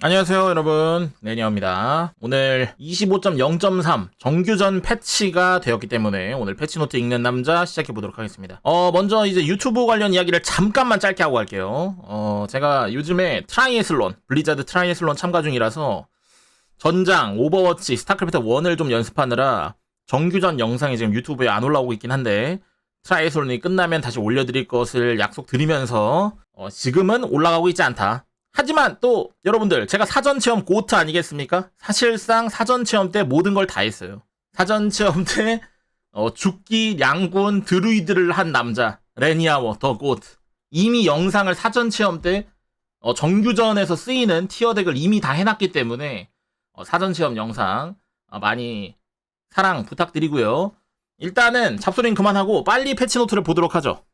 안녕하세요 여러분. 네니어입니다. 오늘 25.0.3 정규전 패치가 되었기 때문에 오늘 패치노트 읽는 남자 시작해 보도록 하겠습니다. 어 먼저 이제 유튜브 관련 이야기를 잠깐만 짧게 하고 갈게요. 어 제가 요즘에 트라이애슬론 블리자드 트라이애슬론 참가 중이라서 전장 오버워치 스타크래프트 1을 좀 연습하느라 정규전 영상이 지금 유튜브에 안 올라오고 있긴 한데 트라이애슬론이 끝나면 다시 올려드릴 것을 약속드리면서 어, 지금은 올라가고 있지 않다 하지만 또 여러분들 제가 사전 체험 고트 아니겠습니까? 사실상 사전 체험 때 모든 걸 다 했어요. 사전 체험 때 어, 죽기, 양군, 드루이드를 한 남자 레니아워 더 고트 이미 영상을 사전 체험 때 어, 정규전에서 쓰이는 티어덱을 이미 다 해놨기 때문에 어, 사전 체험 영상 어, 많이 사랑 부탁드리고요. 일단은 잡소리는 그만하고 빨리 패치노트를 보도록 하죠.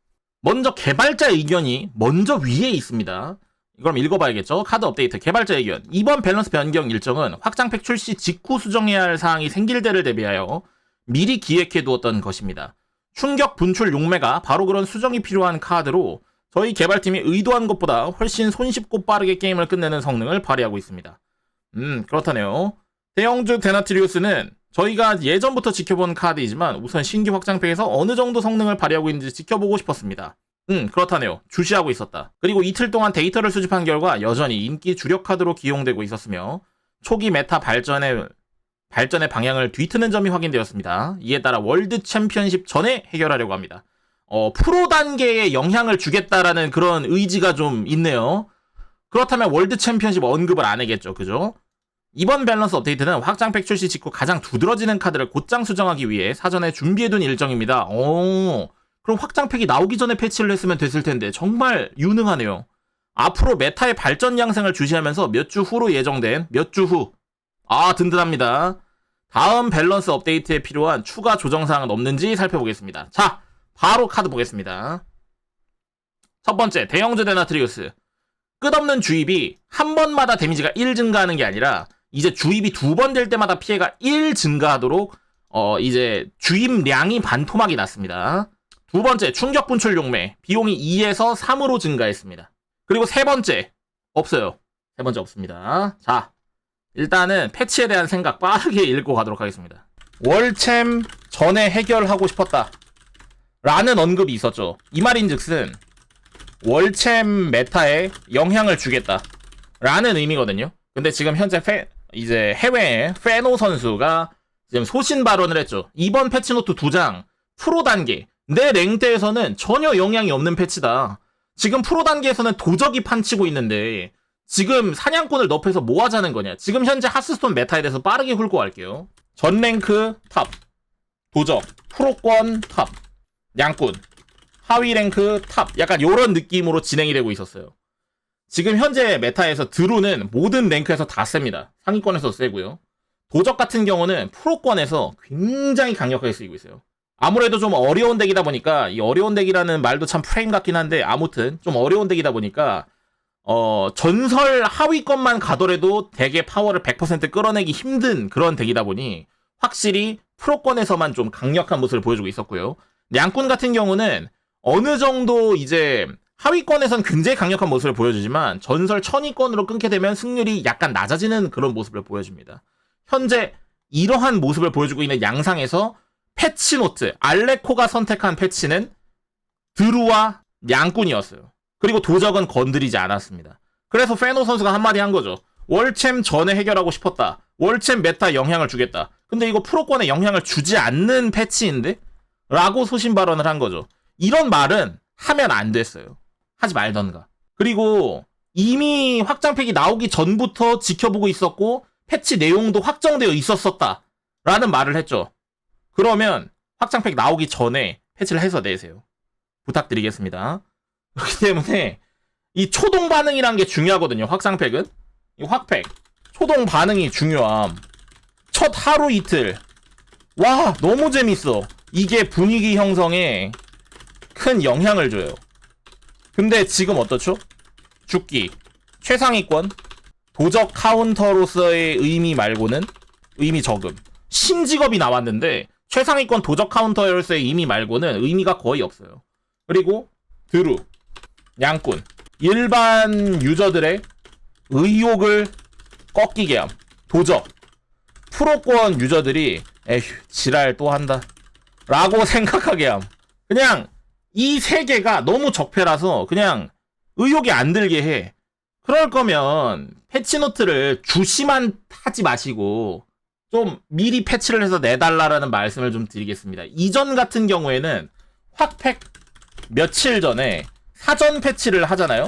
먼저 개발자 의견이 먼저 위에 있습니다. 그럼 읽어봐야겠죠. 카드 업데이트 개발자 의견. 이번 밸런스 변경 일정은 확장팩 출시 직후 수정해야 할 사항이 생길 때를 대비하여 미리 기획해 두었던 것입니다. 충격 분출 용매가 바로 그런 수정이 필요한 카드로 저희 개발팀이 의도한 것보다 훨씬 손쉽고 빠르게 게임을 끝내는 성능을 발휘하고 있습니다. 음, 그렇다네요. 대형주 데나트리우스는 저희가 예전부터 지켜본 카드이지만 우선 신규 확장팩에서 어느 정도 성능을 발휘하고 있는지 지켜보고 싶었습니다. 음, 그렇다네요. 주시하고 있었다. 그리고 이틀 동안 데이터를 수집한 결과 여전히 인기 주력 카드로 기용되고 있었으며 초기 메타 발전의 발전의 방향을 뒤트는 점이 확인되었습니다. 이에 따라 월드 챔피언십 전에 해결하려고 합니다. 어, 프로 단계에 영향을 주겠다라는 그런 의지가 좀 있네요. 그렇다면 월드 챔피언십 언급을 안 하겠죠. 그죠? 이번 밸런스 업데이트는 확장팩 출시 직후 가장 두드러지는 카드를 곧장 수정하기 위해 사전에 준비해둔 일정입니다. 오, 그럼 확장팩이 나오기 전에 패치를 했으면 됐을 텐데 정말 유능하네요. 앞으로 메타의 발전 양상을 주시하면서 몇 주 후로 예정된 몇 주 후. 아, 든든합니다. 다음 밸런스 업데이트에 필요한 추가 조정 사항은 없는지 살펴보겠습니다. 자, 바로 카드 보겠습니다. 첫 번째, 대형주 데나트리우스. 끝없는 주입이 한 번마다 데미지가 1 증가하는 게 아니라 이제 주입이 두 번 될 때마다 피해가 1 증가하도록 어 이제 주입량이 반토막이 났습니다. 두 번째, 충격 분출 용매. 비용이 2에서 3으로 증가했습니다. 그리고 세 번째, 없어요. 세 번째 없습니다. 자, 일단은 패치에 대한 생각 빠르게 읽고 가도록 하겠습니다. 월챔 전에 해결하고 싶었다. 라는 언급이 있었죠. 이 말인 즉슨, 월챔 메타에 영향을 주겠다. 라는 의미거든요. 근데 지금 현재 페, 이제 해외에 페노 선수가 지금 소신 발언을 했죠. 이번 패치노트 두 장, 프로 단계, 내 랭대에서는 전혀 영향이 없는 패치다. 지금 프로 단계에서는 도적이 판치고 있는데 지금 사냥꾼을 넙해서 뭐 하자는 거냐. 지금 현재 하스스톤 메타에 대해서 빠르게 훑고 갈게요. 전 랭크 탑, 도적, 프로권 탑, 양꾼, 하위 랭크 탑. 약간 요런 느낌으로 진행이 되고 있었어요. 지금 현재 메타에서 드루는 모든 랭크에서 다 셉니다. 상위권에서 세고요. 도적 같은 경우는 프로권에서 굉장히 강력하게 쓰이고 있어요. 아무래도 좀 어려운 덱이다 보니까 이 어려운 덱이라는 말도 참 프레임 같긴 한데 아무튼 좀 어려운 덱이다 보니까 어 전설 하위권만 가더라도 덱의 파워를 100% 끌어내기 힘든 그런 덱이다 보니 확실히 프로권에서만 좀 강력한 모습을 보여주고 있었고요. 양꾼 같은 경우는 어느 정도 이제 하위권에선 굉장히 강력한 모습을 보여주지만 전설 천위권으로 끊게 되면 승률이 약간 낮아지는 그런 모습을 보여줍니다. 현재 이러한 모습을 보여주고 있는 양상에서 패치노트, 알레코가 선택한 패치는 드루와 양꾼이었어요. 그리고 도적은 건드리지 않았습니다. 그래서 페노 선수가 한마디 한 거죠. 월챔 전에 해결하고 싶었다. 월챔 메타 영향을 주겠다. 근데 이거 프로권에 영향을 주지 않는 패치인데? 라고 소신 발언을 한 거죠. 이런 말은 하면 안 됐어요. 하지 말던가. 그리고 이미 확장팩이 나오기 전부터 지켜보고 있었고 패치 내용도 확정되어 있었었다. 라는 말을 했죠. 그러면 확장팩 나오기 전에 패치를 해서 내세요. 부탁드리겠습니다. 그렇기 때문에 이 초동 반응이란 게 중요하거든요. 확장팩은 이 확팩 초동 반응이 중요함. 첫 하루 이틀 와 너무 재밌어. 이게 분위기 형성에 큰 영향을 줘요. 근데 지금 어떻죠? 죽기 최상위권 도적 카운터로서의 의미 말고는 의미 적음. 신직업이 나왔는데 최상위권 도적 카운터 열쇠 의미 말고는 의미가 거의 없어요. 그리고 드루, 양꾼, 일반 유저들의 의욕을 꺾이게 함. 도적. 프로권 유저들이 에휴 지랄 또 한다. 라고 생각하게 함. 그냥 이 세 개가 너무 적폐라서 그냥 의욕이 안 들게 해. 그럴 거면 패치노트를 주시만 하지 마시고 좀 미리 패치를 해서 내달라라는 말씀을 좀 드리겠습니다. 이전 같은 경우에는 확팩 며칠 전에 사전 패치를 하잖아요.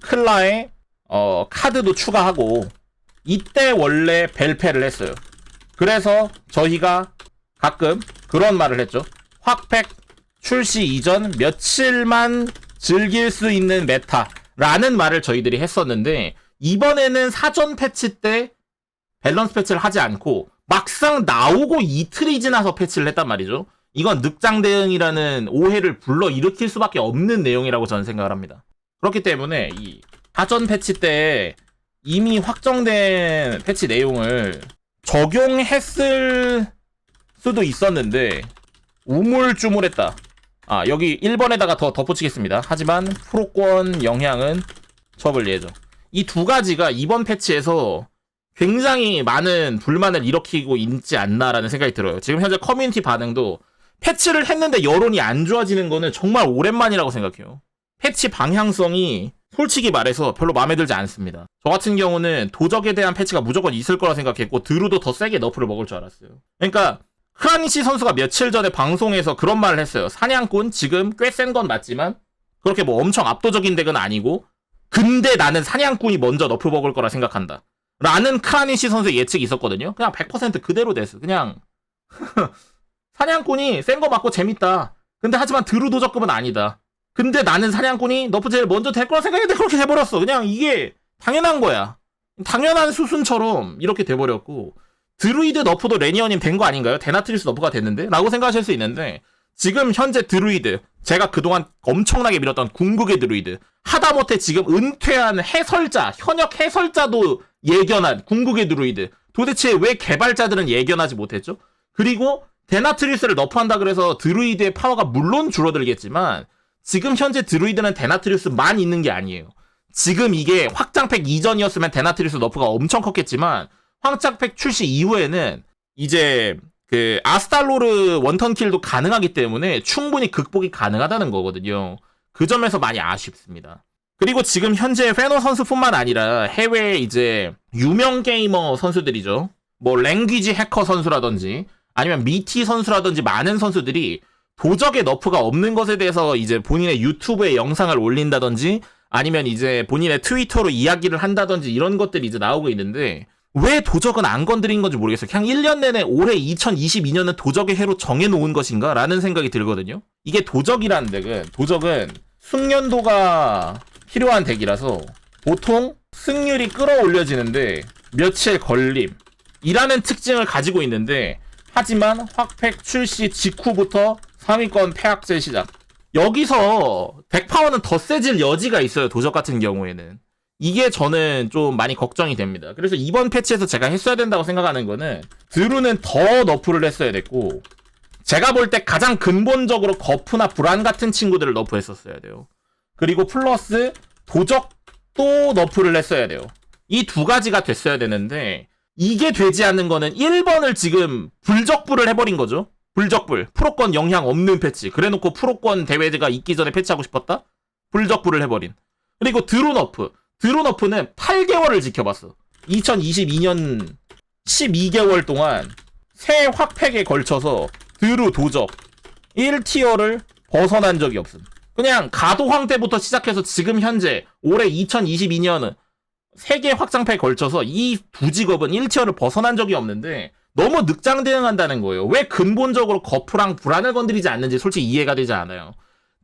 클라에 어, 카드도 추가하고 이때 원래 벨패를 했어요. 그래서 저희가 가끔 그런 말을 했죠. 확팩 출시 이전 며칠만 즐길 수 있는 메타라는 말을 저희들이 했었는데 이번에는 사전 패치 때 밸런스 패치를 하지 않고 막상 나오고 이틀이 지나서 패치를 했단 말이죠. 이건 늑장 대응이라는 오해를 불러 일으킬 수밖에 없는 내용이라고 저는 생각을 합니다. 그렇기 때문에 이 사전 패치 때 이미 확정된 패치 내용을 적용했을 수도 있었는데 우물쭈물했다. 아 여기 1번에다가 더 덧붙이겠습니다. 하지만 프로권 영향은 접을 예정. 이 두 가지가 이번 패치에서 굉장히 많은 불만을 일으키고 있지 않나라는 생각이 들어요. 지금 현재 커뮤니티 반응도 패치를 했는데 여론이 안 좋아지는 거는 정말 오랜만이라고 생각해요. 패치 방향성이 솔직히 말해서 별로 마음에 들지 않습니다. 저 같은 경우는 도적에 대한 패치가 무조건 있을 거라 생각했고 드루도 더 세게 너프를 먹을 줄 알았어요. 그러니까 크라니시 선수가 며칠 전에 방송에서 그런 말을 했어요. 사냥꾼 지금 꽤 센 건 맞지만 그렇게 뭐 엄청 압도적인 덱은 아니고 근데 나는 사냥꾼이 먼저 너프 먹을 거라 생각한다. 라는 크라니시 선수의 예측이 있었거든요. 그냥 100% 그대로 됐어. 그냥 사냥꾼이 센 거 맞고 재밌다. 근데 하지만 드루 도적급은 아니다. 근데 나는 사냥꾼이 너프 제일 먼저 될 거라 생각했는데 그렇게 돼버렸어. 그냥 이게 당연한 거야. 당연한 수순처럼 이렇게 돼버렸고 드루이드 너프도 레니어님 된 거 아닌가요? 데나트리스 너프가 됐는데? 라고 생각하실 수 있는데 지금 현재 드루이드 제가 그동안 엄청나게 밀었던 궁극의 드루이드 하다못해 지금 은퇴한 해설자 현역 해설자도 예견한 궁극의 드루이드 도대체 왜 개발자들은 예견하지 못했죠? 그리고 데나트리스를 너프한다 그래서 드루이드의 파워가 물론 줄어들겠지만 지금 현재 드루이드는 데나트리스만 있는 게 아니에요. 지금 이게 확장팩 이전이었으면 데나트리스 너프가 엄청 컸겠지만 확장팩 출시 이후에는 이제 그 아스탈로르 원턴 킬도 가능하기 때문에 충분히 극복이 가능하다는 거거든요. 그 점에서 많이 아쉽습니다. 그리고 지금 현재 페노 선수뿐만 아니라 해외 이제 유명 게이머 선수들이죠. 뭐 랭귀지 해커 선수라든지 아니면 미티 선수라든지 많은 선수들이 도적의 너프가 없는 것에 대해서 이제 본인의 유튜브에 영상을 올린다든지 아니면 이제 본인의 트위터로 이야기를 한다든지 이런 것들이 이제 나오고 있는데 왜 도적은 안 건드린 건지 모르겠어요. 그냥 1년 내내 올해 2022년은 도적의 해로 정해놓은 것인가? 라는 생각이 들거든요. 이게 도적이라는 덱은, 도적은 숙련도가 필요한 덱이라서 보통 승률이 끌어올려지는데 며칠 걸림. 이라는 특징을 가지고 있는데 하지만 확팩 출시 직후부터 3위권 폐악제 시작. 여기서 덱 파워는 더 세질 여지가 있어요. 도적 같은 경우에는. 이게 저는 좀 많이 걱정이 됩니다. 그래서 이번 패치에서 제가 했어야 된다고 생각하는 거는 드루는 더 너프를 했어야 됐고 제가 볼 때 가장 근본적으로 거프나 불안 같은 친구들을 너프했었어야 돼요. 그리고 플러스 도적도 너프를 했어야 돼요. 이 두 가지가 됐어야 되는데 이게 되지 않는 거는 1번을 지금 불적불을 해버린 거죠. 불적불. 프로권 영향 없는 패치. 그래놓고 프로권 대회가 있기 전에 패치하고 싶었다? 불적불을 해버린. 그리고 드론어프. 드론어프는 8개월을 지켜봤어. 2022년 12개월 동안 새 확팩에 걸쳐서 드루 도적 1티어를 벗어난 적이 없음. 그냥 가도황 때부터 시작해서 지금 현재 올해 2022년은 세계 확장팩에 걸쳐서 이 두 직업은 1티어를 벗어난 적이 없는데 너무 늑장 대응한다는 거예요. 왜 근본적으로 거프랑 불안을 건드리지 않는지 솔직히 이해가 되지 않아요.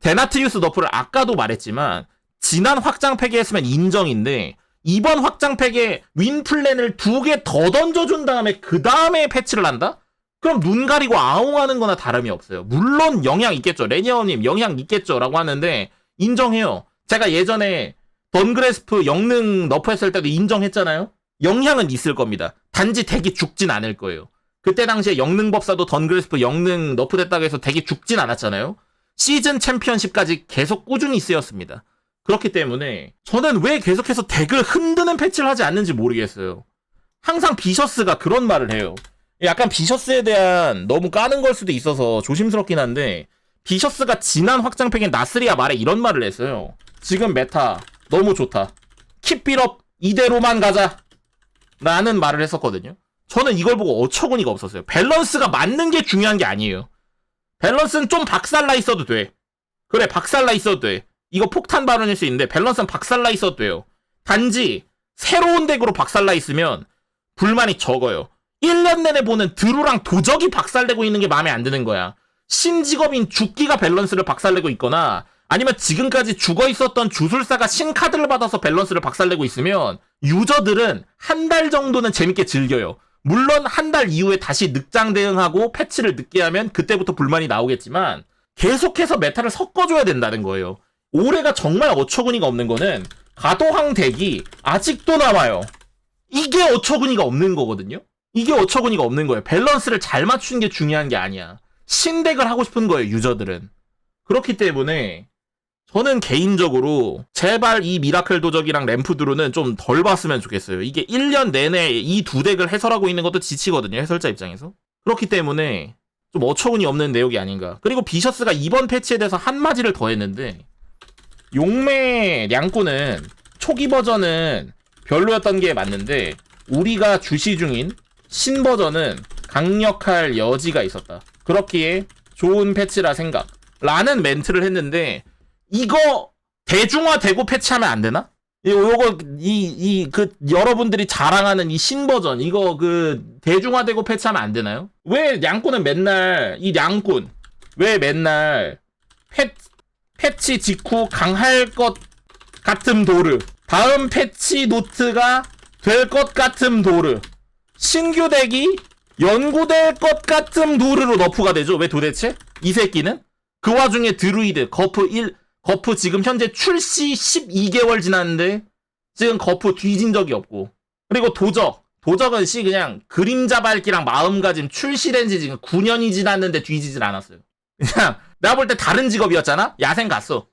데나트리우스 너프를 아까도 말했지만 지난 확장 팩에 했으면 인정인데 이번 확장 팩에 윈 플랜을 두 개 더 던져준 다음에 그 다음에 패치를 한다? 그럼 눈 가리고 아웅하는 거나 다름이 없어요. 물론 영향 있겠죠. 레니어님 영향 있겠죠. 라고 하는데 인정해요. 제가 예전에 던그레스프 영능 너프 했을 때도 인정했잖아요. 영향은 있을 겁니다. 단지 덱이 죽진 않을 거예요. 그때 당시에 영능법사도 던그레스프 영능 너프 됐다고 해서 덱이 죽진 않았잖아요. 시즌 챔피언십까지 계속 꾸준히 쓰였습니다. 그렇기 때문에 저는 왜 계속해서 덱을 흔드는 패치를 하지 않는지 모르겠어요. 항상 비셔스가 그런 말을 해요. 약간 비셔스에 대한 너무 까는 걸 수도 있어서 조심스럽긴 한데 비셔스가 지난 확장팩인 나스리아 말에 이런 말을 했어요. 지금 메타 너무 좋다. 킵빌업 이대로만 가자. 라는 말을 했었거든요. 저는 이걸 보고 어처구니가 없었어요. 밸런스가 맞는 게 중요한 게 아니에요. 밸런스는 좀 박살나 있어도 돼. 그래, 박살나 있어도 돼. 이거 폭탄 발언일 수 있는데 밸런스는 박살나 돼요. 단지 새로운 덱으로 박살나 있으면 불만이 적어요. 1년 내내 보는 드루랑 도적이 박살내고 있는 게 마음에 안 드는 거야. 신직업인 죽기가 밸런스를 박살내고 있거나 아니면 지금까지 죽어 있었던 주술사가 신카드를 받아서 밸런스를 박살내고 있으면 유저들은 한 달 정도는 재밌게 즐겨요. 물론 한 달 이후에 다시 늑장 대응하고 패치를 늦게 하면 그때부터 불만이 나오겠지만 계속해서 메타를 섞어줘야 된다는 거예요. 올해가 정말 어처구니가 없는 거는 가도항 덱이 아직도 남아요. 이게 어처구니가 없는 거거든요. 이게 어처구니가 없는 거예요. 밸런스를 잘 맞추는 게 중요한 게 아니야. 신덱을 하고 싶은 거예요, 유저들은. 그렇기 때문에 저는 개인적으로 제발 이 미라클 도적이랑 램프드루는 좀 덜 봤으면 좋겠어요. 이게 1년 내내 이 두 덱을 해설하고 있는 것도 지치거든요, 해설자 입장에서. 그렇기 때문에 좀 어처구니 없는 내용이 아닌가. 그리고 비셔스가 이번 패치에 대해서 한마디를 더 했는데 용매 량꾼은 초기 버전은 별로였던 게 맞는데 우리가 주시 중인 신 버전은 강력할 여지가 있었다. 그렇기에 좋은 패치라 생각. 라는 멘트를 했는데 이거 대중화되고 패치하면 안 되나? 이- 요거 이 이 그 여러분들이 자랑하는 이 신버전 이거 그 대중화되고 패치하면 안 되나요? 왜 양꾼은 맨날 이 양꾼 왜 맨날 패 패치 직후 강할 것 같은 도르. 다음 패치 노트가 될 것 같은 도르. 신규 덱이 연구될 것 같은 도르로 너프가 되죠. 왜 도대체? 이 새끼는? 그 와중에 드루이드 거프 1 거프 지금 현재 출시 12개월 지났는데 지금 거프 뒤진 적이 없고. 그리고 도적. 도적은 씨 그냥 그림자 밟기랑 마음가짐 출시된 지 지금 9년이 지났는데 뒤지질 않았어요. 그냥 내가 볼 때 다른 직업이었잖아 야생 갔어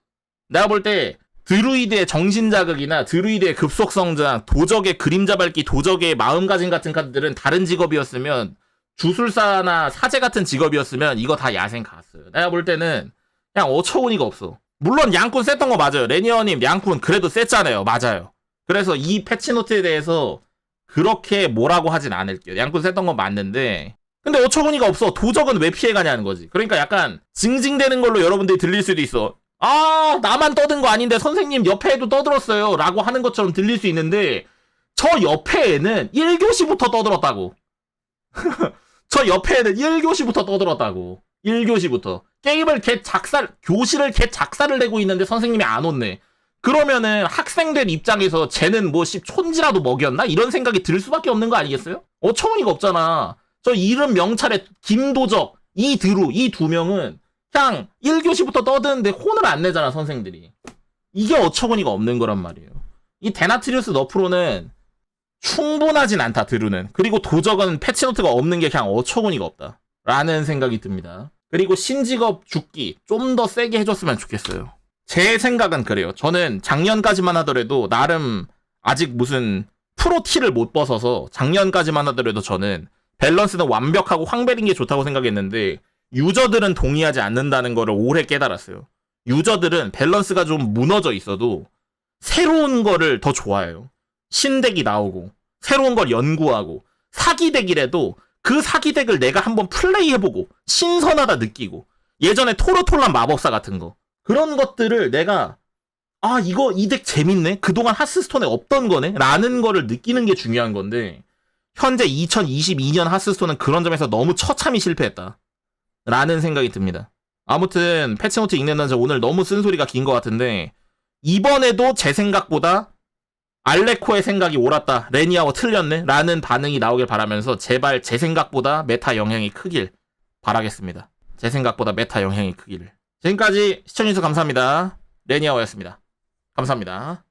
내가 볼 때 드루이드의 정신자극이나 드루이드의 급속성장 도적의 그림자 밟기 도적의 마음가짐 같은 카드들은 다른 직업이었으면 주술사나 사제 같은 직업이었으면 이거 다 야생 갔어요 내가 볼 때는 그냥 어처구니가 없어 물론 양꾼 셌던 거 맞아요. 레니어님 양꾼 그래도 셌잖아요. 맞아요. 그래서 이 패치노트에 대해서 그렇게 뭐라고 하진 않을게요. 양꾼 셌던 건 맞는데 근데 어처구니가 없어. 도적은 왜 피해가냐는 거지. 그러니까 약간 징징대는 걸로 여러분들이 들릴 수도 있어. 아 나만 떠든 거 아닌데 선생님 옆에도 떠들었어요. 라고 하는 것처럼 들릴 수 있는데 저 옆에는 1교시부터 떠들었다고. 저 옆에는 1교시부터 떠들었다고. 1교시부터. 게임을 개 작살, 교실을 개 작살을 내고 있는데 선생님이 안 온네. 그러면은 학생들 입장에서 쟤는 뭐 씨, 촌지라도 먹였나? 이런 생각이 들 수밖에 없는 거 아니겠어요? 어처구니가 없잖아. 저 이름 명찰에 김도적, 이드루, 이 두 명은 그냥 1교시부터 떠드는데 혼을 안 내잖아, 선생들이. 이게 어처구니가 없는 거란 말이에요. 이 데나트리우스 너프로는 충분하진 않다, 드루는. 그리고 도적은 패치노트가 없는 게 그냥 어처구니가 없다. 라는 생각이 듭니다. 그리고 신직업 죽기 좀 더 세게 해줬으면 좋겠어요. 제 생각은 그래요. 저는 작년까지만 하더라도 나름 아직 무슨 프로 티를 못 벗어서 작년까지만 하더라도 저는 밸런스는 완벽하고 황벨인 게 좋다고 생각했는데 유저들은 동의하지 않는다는 거를 올해 깨달았어요. 유저들은 밸런스가 좀 무너져 있어도 새로운 거를 더 좋아해요. 신덱이 나오고 새로운 걸 연구하고 사기덱이라도 그 사기덱을 내가 한번 플레이해보고 신선하다 느끼고 예전에 토르톨란 마법사 같은 거 그런 것들을 내가 아 이거 이 덱 재밌네 그동안 하스스톤에 없던 거네 라는 거를 느끼는 게 중요한 건데 현재 2022년 하스스톤은 그런 점에서 너무 처참히 실패했다 라는 생각이 듭니다 아무튼 패치노트 읽는 남자 오늘 너무 쓴소리가 긴 것 같은데 이번에도 제 생각보다 알레코의 생각이 옳았다. 레니아워 틀렸네. 라는 반응이 나오길 바라면서 제발 제 생각보다 메타 영향이 크길 바라겠습니다. 제 생각보다 메타 영향이 크기를. 지금까지 시청해주셔서 감사합니다. 레니아워였습니다. 감사합니다.